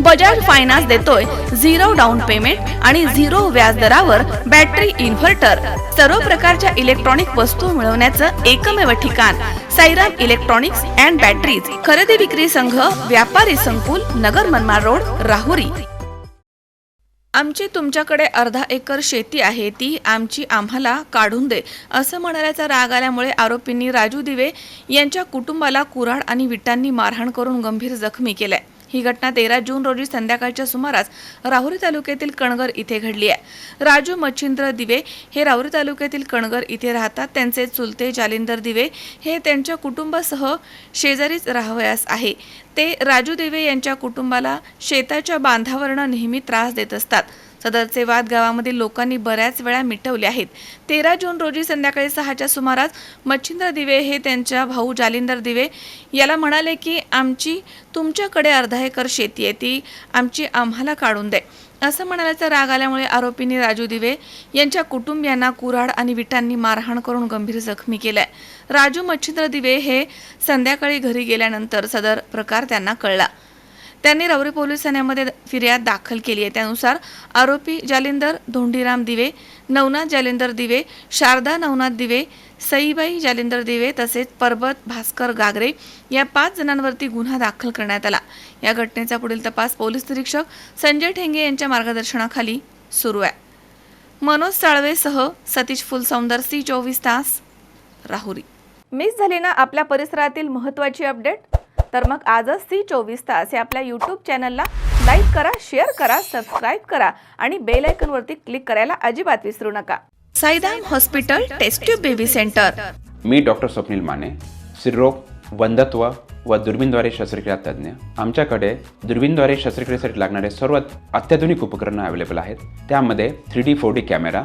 Bajaj finance देतोय zero down payment आणि zero व्याज दरावर बॅटरी इन्व्हर्टर. सर्व प्रकारच्या इलेक्ट्रॉनिक वस्तू मिळवण्याचं एकमेव ठिकाण. Sairam electronics and batteries. खरेदी विक्री संघ व्यापारी संकुल नगर मनमाड रोड राहुरी. आमची तुमच्याकडे अर्धा एकर शेती आहे ती आमची आम्हाला काढून दे असं म्हणाल्याचा राग आल्यामुळे आरोपींनी राजू दिवे यांच्या कुटुंबाला कुऱ्हाड आणि विटांनी मारहाण करून गंभीर जखमी केलंय. ही घटना तेरा जून रोजी संध्याकाळच्या सुमारास राहुरी तालुक्यातील कणगर इथे घडली आहे. राजू मच्छिंद्र दिवे हे राहुरी तालुक्यातील कणगर इथे राहतात. त्यांचे चुलते जालिंदर दिवे हे त्यांच्या कुटुंबासह शेजारीच राहावयास आहे. ते राजू दिवे यांच्या कुटुंबाला शेताच्या बांधावरनं नेहमी त्रास देत असतात. सदरचे वाद गावामधील लोकांनी बऱ्याच वेळा मिटवले आहेत. तेरा जून रोजी संध्याकाळी सहाच्या सुमारास मच्छिंद्र दिवे हे त्यांच्या भाऊ जालिंदर दिवे याला म्हणाले की आमची तुमच्याकडे अर्धा एकर शेती आहे ती आमची आम्हाला काढून दे. असं म्हणाल्याचा राग आल्यामुळे आरोपींनी राजू दिवे यांच्या कुटुंबियांना कुऱ्हाड आणि विटांनी मारहाण करून गंभीर जखमी केलाय. राजू मच्छिंद्र दिवे हे संध्याकाळी घरी गेल्यानंतर सदर प्रकार त्यांना कळला. त्यांनी राऊरी पोलीस ठाण्यामध्ये फिर्याद दाखल केली आहे. त्यानुसार आरोपी जालिंदर धोंडीराम दिवे नवनाथ जालिंदर दिवे शारदा नवनाथ दिवे सईबाई जालिंदर दिवे तसेच परबत भास्कर गागरे या पाच जणांवरती गुन्हा दाखल करण्यात आला. या घटनेचा पुढील तपास पोलीस निरीक्षक संजय ठेंगे यांच्या मार्गदर्शनाखाली सुरू आहे. मनोज साळवेसह सतीश फुलसौंदर सी चोवीस तास राहुरी. मिस झाली ना आपल्या परिसरातील महत्त्वाची अपडेट? तर मग आजच सी चोवीस तास या आपल्या यूट्यूब चॅनलला लाईक करा शेअर करा सबस्क्राईब करा आणि बेल आयकॉनवरती क्लिक करायला अजिबात विसरू नका. Saidham hospital test tube baby centre मी डॉक्टर स्वप्नील माने स्त्रीरोग वंधत्व व दुर्बीनद्वारे शस्त्रक्रिया तज्ज्ञ. आमच्याकडे दुर्बीनद्वारे शस्त्रक्रियेसाठी लागणारे सर्व अत्याधुनिक उपकरणं अवेलेबल आहेत. त्यामध्ये three D four D camera